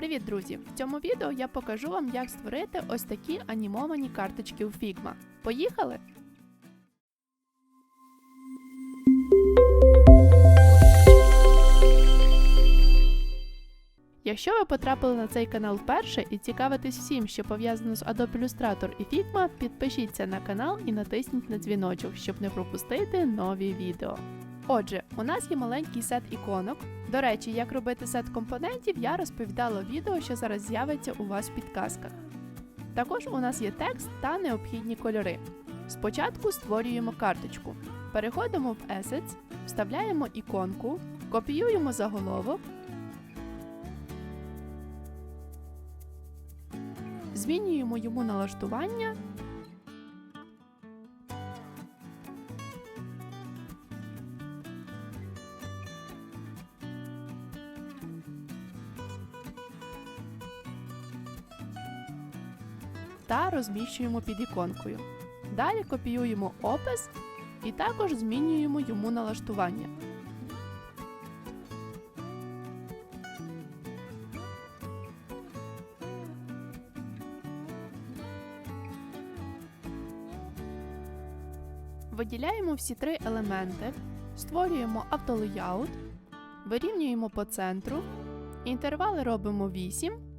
Привіт, друзі! В цьому відео я покажу вам, як створити ось такі анімовані карточки у Figma. Поїхали! Якщо ви потрапили на цей канал вперше і цікавитесь всім, що пов'язано з Adobe Illustrator і Figma, підпишіться на канал і натисніть на дзвіночок, щоб не пропустити нові відео. Отже, у нас є маленький сет іконок. До речі, як робити сет компонентів, я розповідала в відео, що зараз з'явиться у вас в підказках. Також у нас є текст та необхідні кольори. Спочатку створюємо карточку. Переходимо в Assets, вставляємо іконку, копіюємо заголовок, змінюємо йому налаштування та розміщуємо під іконкою. Далі копіюємо опис і також змінюємо йому налаштування. Виділяємо всі три елементи, створюємо автолеяут, вирівнюємо по центру, інтервали робимо 8,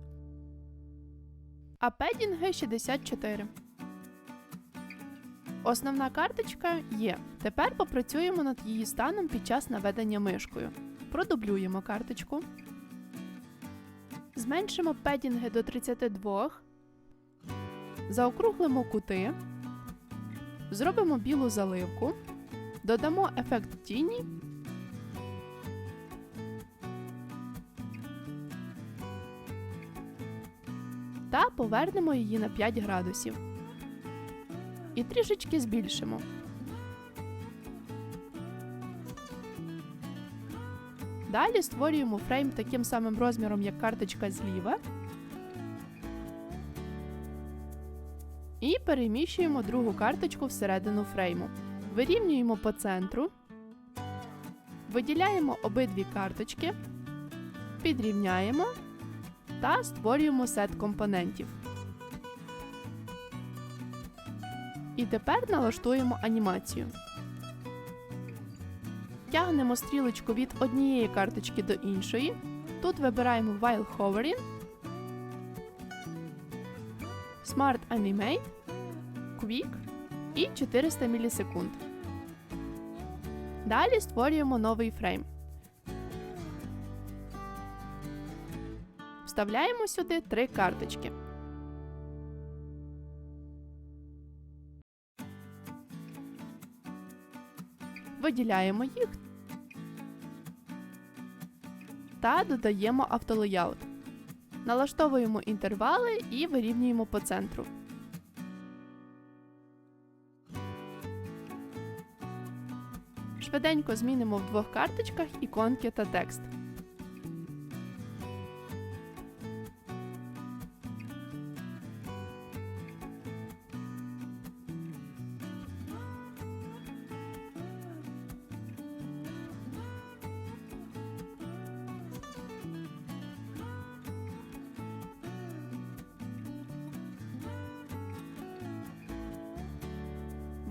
а педінги 64. Основна карточка є. Тепер попрацюємо над її станом під час наведення мишкою. Продублюємо карточку. Зменшимо педінги до 32. Заокруглимо кути. Зробимо білу заливку. Додамо ефект тіні. Та повернемо її на 5 градусів. І трішечки збільшимо. Далі створюємо фрейм таким самим розміром, як карточка зліва. І переміщуємо другу карточку всередину фрейму. Вирівнюємо по центру. Виділяємо обидві карточки. Підрівняємо та створюємо сет компонентів. І тепер налаштуємо анімацію. Тягнемо стрілочку від однієї карточки до іншої. Тут вибираємо While Hovering, Smart Animate, Quick і 400 мілісекунд. Далі створюємо новий фрейм. Вставляємо сюди три карточки. Виділяємо їх та додаємо автолеяут. Налаштовуємо інтервали і вирівнюємо по центру. Швиденько змінимо в двох карточках іконки та текст.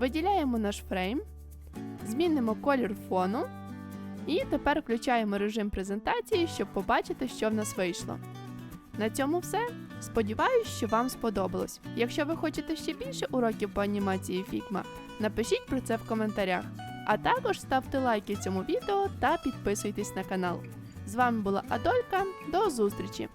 Виділяємо наш фрейм, змінимо колір фону і тепер включаємо режим презентації, щоб побачити, що в нас вийшло. На цьому все. Сподіваюсь, що вам сподобалось. Якщо ви хочете ще більше уроків по анімації Figma, напишіть про це в коментарях. А також ставте лайки цьому відео та підписуйтесь на канал. З вами була Адолька. До зустрічі!